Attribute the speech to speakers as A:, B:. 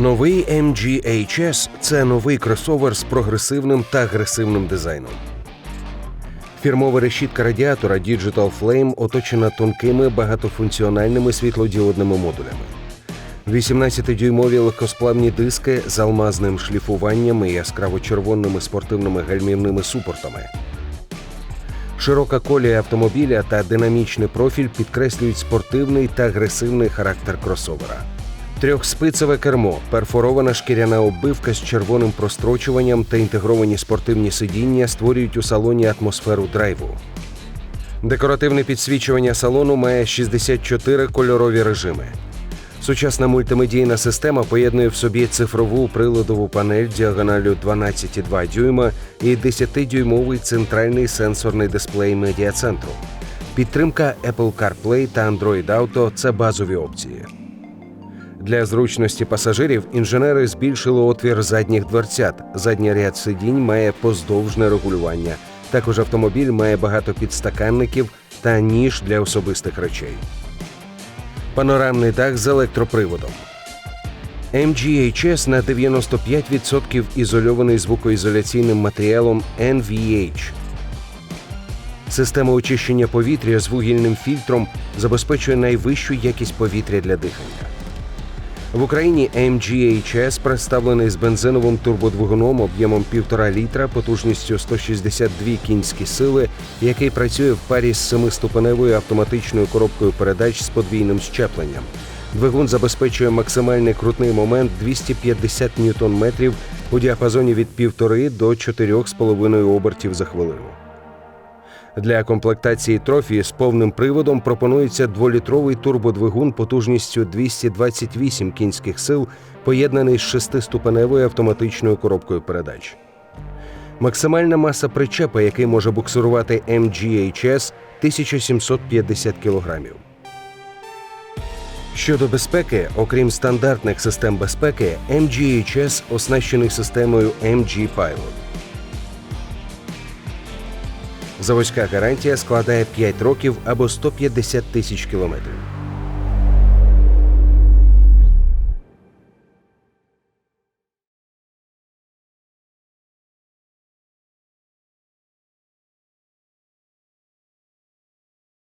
A: Новий MGHS – це новий кросовер з прогресивним та агресивним дизайном. Фірмова решітка радіатора Digital Flame оточена тонкими багатофункціональними світлодіодними модулями. 18-дюймові легкосплавні диски з алмазним шліфуванням і яскраво-червоними спортивними гальмівними супортами. Широка колія автомобіля та динамічний профіль підкреслюють спортивний та агресивний характер кросовера. Трьохспицеве кермо, перфорована шкіряна оббивка з червоним прострочуванням та інтегровані спортивні сидіння створюють у салоні атмосферу драйву. Декоративне підсвічування салону має 64 кольорові режими. Сучасна мультимедійна система поєднує в собі цифрову приладову панель діагоналю 12,2 дюйма і 10-дюймовий центральний сенсорний дисплей медіацентру. Підтримка Apple CarPlay та Android Auto – це базові опції. Для зручності пасажирів інженери збільшили отвір задніх дверцят. Задній ряд сидінь має поздовжне регулювання. Також автомобіль має багато підстаканників та ніж для особистих речей. Панорамний дах з електроприводом. MGHS на 95% ізольований звукоізоляційним матеріалом NVH. Система очищення повітря з вугільним фільтром забезпечує найвищу якість повітря для дихання. В Україні MGHS представлений з бензиновим турбодвигуном об'ємом 1,5 літра потужністю 162 кінські сили, який працює в парі з семиступеневою автоматичною коробкою передач з подвійним щепленням. Двигун забезпечує максимальний крутний момент 250 ньютон-метрів у діапазоні від 1,5 до 4,5 обертів за хвилину. Для комплектації трофі з повним приводом пропонується дволітровий турбодвигун потужністю 228 кінських сил, поєднаний з шестиступеневою автоматичною коробкою передач. Максимальна маса причепа, який може буксирувати MGHS – 1750 кг. Щодо безпеки, окрім стандартних систем безпеки, MGHS оснащений системою MG Pilot. Заводська гарантія складає 5 років або 150 тисяч кілометрів.